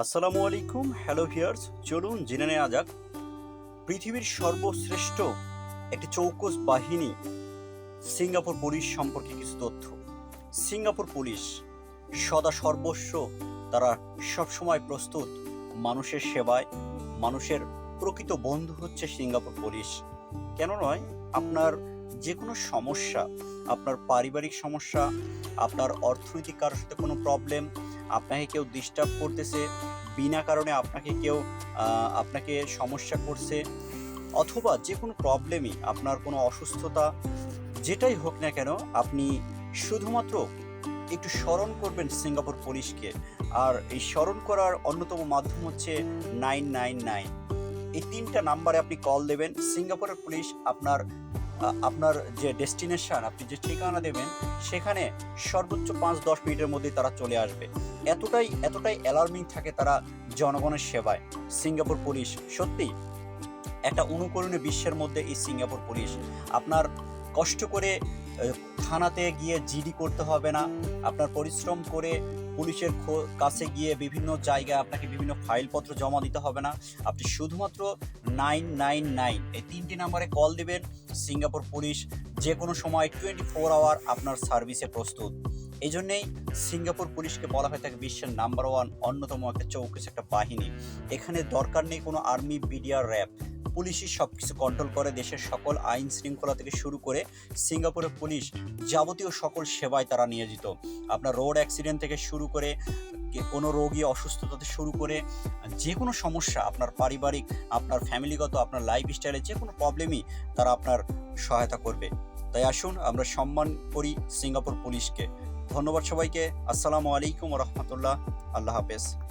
আসসালামু আলাইকুম, hello viewers চলুন জেনে নেওয়া যাক, পৃথিবীর সর্বশ্রেষ্ঠ একটি চৌকস বাহিনী সিঙ্গাপুর পুলিশ সম্পর্কে কিছু তথ্য। সিঙ্গাপুর পুলিশ সদা সর্বস্ব, তারা সবসময় প্রস্তুত, মানুষের সেবায়, মানুষের প্রকৃত বন্ধু হচ্ছে সিঙ্গাপুর পুলিশ। কেন নয়, আপনার যে কোনো সমস্যা, আপনার পারিবারিক সমস্যা, আপনার অর্থনৈতিক কারোর সাথে কোনো প্রবলেম আপনাকে কেউ ডিস্টার্ব করতেছে, বিনা কারণে আপনাকে কেউ আপনাকে সমস্যা করছে, অথবা যে কোনো প্রবলেমই আপনার কোনো অসুস্থতা, যেটাই হোক না কেন, আপনি শুধুমাত্র একটু স্মরণ করবেন সিঙ্গাপুর পুলিশকে। আর এই স্মরণ করার অন্যতম মাধ্যম হচ্ছে নাইন নাইন নাইন এই তিনটা নাম্বারে আপনি কল দেবেন, সিঙ্গাপুরের পুলিশ আপনার আপনার যে ডেস্টিনেশন আপনি যে ঠিকানা দেবেন, সেখানে সর্বোচ্চ পাঁচ দশ মিনিটের মধ্যে তারা চলে আসবে। এতটাই এতটাই অ্যালার্মিং থাকে তারা জনগণের সেবায়। সিঙ্গাপুর পুলিশ সত্যি? একটা অনুকরণীয় বিশ্বের মধ্যে এই সিঙ্গাপুর পুলিশ আপনার কষ্ট করে থানাতে গিয়ে জিডি করতে হবে না। আপনার পরিশ্রম করে পুলিশের কাছে গিয়ে বিভিন্ন জায়গায় আপনাকে বিভিন্ন ফাইলপত্র জমা দিতে হবে না। আপনি শুধুমাত্র নাইন নাইন নাইন এই তিনটি নাম্বারে কল দিবেন। সিঙ্গাপুর পুলিশ যে কোনো সময় টোয়েন্টি ফোর আওয়ার আপনার সার্ভিসে প্রস্তুত। এই জন্যেই সিঙ্গাপুর পুলিশকে বলা হয় থাকে বিশ্বের নাম্বার ওয়ান অন্যতম একটা চৌকস একটা বাহিনী। এখানে দরকার নেই কোনো আর্মি, বিডিআর, র্যাব। পুলিশই সব কিছু কন্ট্রোল করে দেশের সকল আইন শৃঙ্খলা থেকে শুরু করে সিঙ্গাপুরের পুলিশ যাবতীয় সকল সেবায় তারা নিয়োজিত। আপনার রোড অ্যাক্সিডেন্ট থেকে শুরু করে কোনো রোগী অসুস্থতা থেকে শুরু করে যে কোনো সমস্যা আপনার পারিবারিক, আপনার ফ্যামিলিগত আপনার লাইফ স্টাইলে যে কোনো প্রবলেমই তারা আপনার সহায়তা করবে। তাই আসুন, আমরা সম্মান করি সিঙ্গাপুর পুলিশকে। ধন্যবাদ সবাইকে। আসসালামু আলাইকুম রহমতুল্লাহ। আল্লাহ হাফেজ।